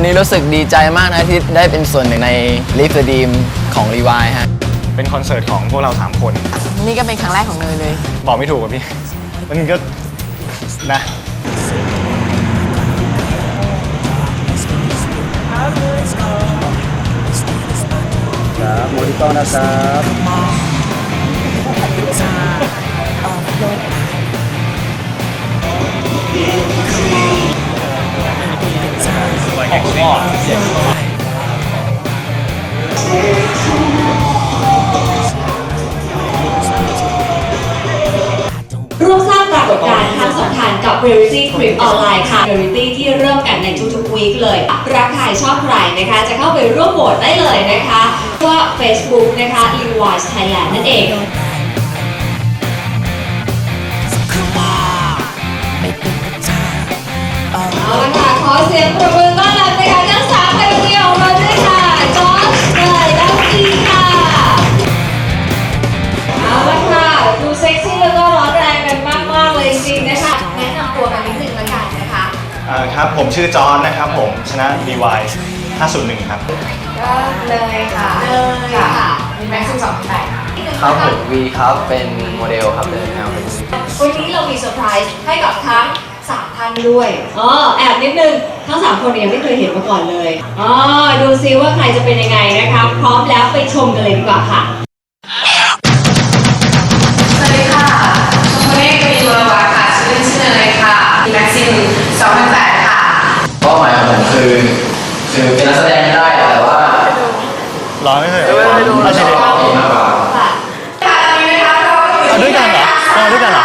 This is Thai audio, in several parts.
วันนี้รู้สึกดีใจมากนะที่ได้เป็นส่วนหนึ่งใน Live the Dream ของ Revive ฮะ เป็นคอนเสิร์ตของพวกเรา 3 คน นี่ก็เป็นครั้งแรกของเนยเลย บอกไม่ถูกอะพี่ มันก็นะ ครับโมดิโต้นะครับ ร่วมสร้างปรากฏการณ์ครั้งสำคัญกับ Reality Trip ออนไลน์ค่ะ Reality ที่เริ่มกันในทุกๆวีคเลย รักใครชอบใครนะคะ จะเข้าไปร่วมโหวตได้เลยนะคะว่า Facebook นะคะ l e w i s e Thailand นั่นเองเอาละค่ะขอเสียงปรบมือต้อน ครับ ผมชื่อจอห์นนะครับผมชนะ DY 501 ครับ ก็เลยค่ะเลยค่ะมีแม็กซ์สิบสองแปดครับผมวีครับเป็นโมเดลครับเดินแนวเป็นวันนี้เรามีเซอร์ไพรส์ให้กับทั้งสามท่านด้วยอ๋อแอบนิดนึง ทั้งสามคนเนี่ยยังไม่เคยเห็นมาก่อนเลยอ๋อดูซิว่าใครจะเป็นยังไงนะคะ พร้อมแล้วไปชมกันเลยดีกว่าค่ะ หมายของผมคือคือเป็นนักแสดงได้แต่ว่ารอไม่เคยเอาใช่ดิมากกว่าค่ะค่ะตอนนี้นะคะเราก็อยู่เอาด้วยกันเหรอเอาด้วยกันเหรอ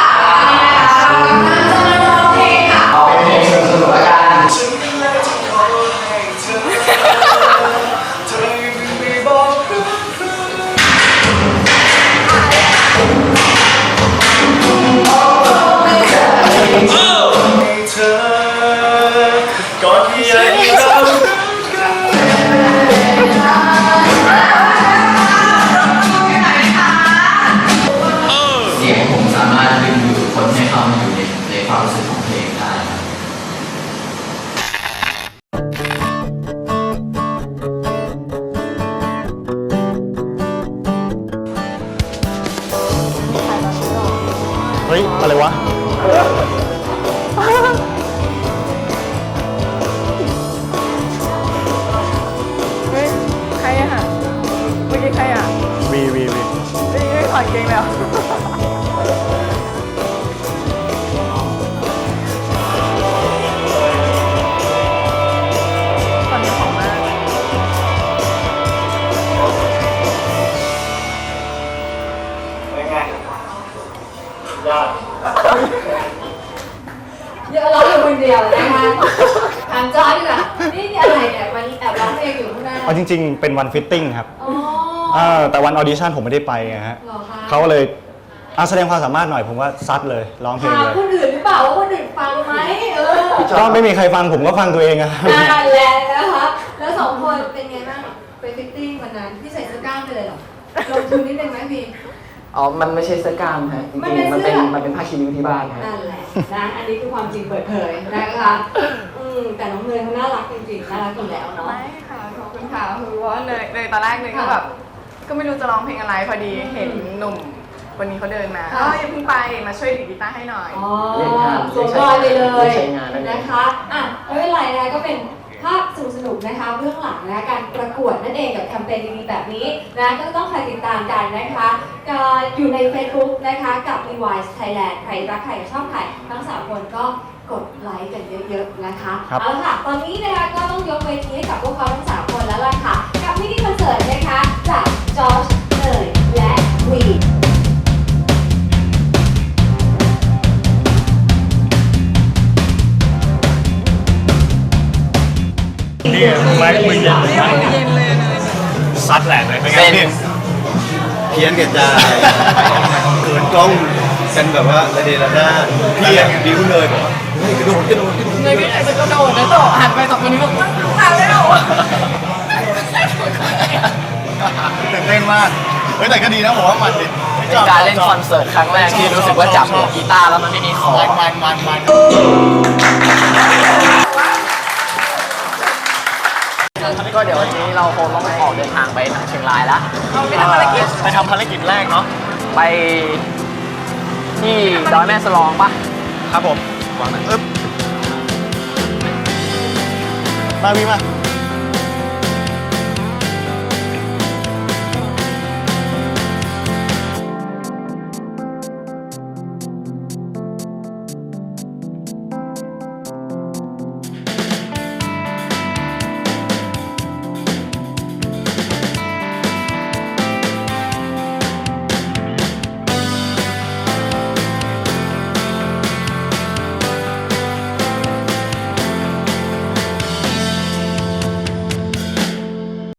เอาจริง ๆ เป็นวันฟิตติ้งครับอ๋ออ่าแต่วันออดิชั่นผมไม่ได้ไปไงฮะเหรอคะเขาก็เลยอาแสดงความสามารถหน่อยผมว่าซัดเลยร้องเพลงถามเลยคนอื่นหรือเปล่าว่าคนอื่นฟังไหมเออก็ไม่มีใครฟังผมก็ฟังตัวเองอะนั่นแหละนะคะแล้วสองคนเป็นไงบ้างไปฟิตติ้งวันนั้นพี่ใส่เสื้อกล้ามไปเลยเหรอลงทุนนิดนึงไหมพี่ อ๋อ มันไม่ใช่เสื้อกล้ามฮะจมันริเป็นงๆมันเป็นเสื้อ มันเป็นผ้าคีริ้วที่บ้านฮะ นั่นแหละนะ อันนี้คือความจริงเปิดเผยนะคะ อืมแต่น้องเนยเขาน่ารักจริงๆ น่ารักอยู่แล้วเนาะไม่ ค่ะขอบคุณค่ะคือว่าเนยเนยตอนแรกเนยก็แบบก็ไม่รู้จะร้องเพลงอะไรพอดีเห็นหนุ่มคนนี้เขาเดินมาค่ะอ๋ออย่าเพิ่งไปมาช่วยดีดกีตาร์ให้หน่อย อ๋อเรียนงานสวมรอยไปเลยใช้งานนั่นเองนะคะอะไม่เป็นไรนะคะก็เป็นภาพสนุกสนุกๆนะคะเบื้องหลังนะคะการประกวดนั่นเองกับแคมเปญดีๆแบบนี้นะก็ต้องคอยติดตามกันนะคะก็อยู่ใน Facebook นะคะกับ Levi's Thailand ใครรักใครชอบใครทั้งสามคนก็กดไลค์กันเยอะๆนะคะครับ เอาละค่ะตอนนี้นะคะก็ต้องยกเวทีให้กับพวกเขาทั้ง นี่ไม้มือเย็นเลยซัดแหลกเลยเป็นไงพี่เพี้ยนกันได้เขินกล้องกันแบบว่าระเดระด้าพี่อะบิ้วเลยบอกว่าเฮ้ยกระโดดกระโดดกระโดดเนยก็อยากจะกระโดดนะโตหันไปสองคนนี้แบบตายแล้วตื่นเต้นมากเฮ้ยแต่ก็ดีนะผมว่ามันดิเป็นการเล่นคอนเสิร์ตครั้งแรกที่รู้สึกว่าจับกีตาร์แล้วมันไม่มีคอร์ดมันมันมัน ก็เดี๋ยววันนี้เราคงต้องออกเดินทางไปทางเชียงรายแล้วไปทำภารกิจไปทำภารกิจแรกเนาะไปที่ดอยแม่สลองปะครับผมวางหน่อยอึ๊บมาพี่มา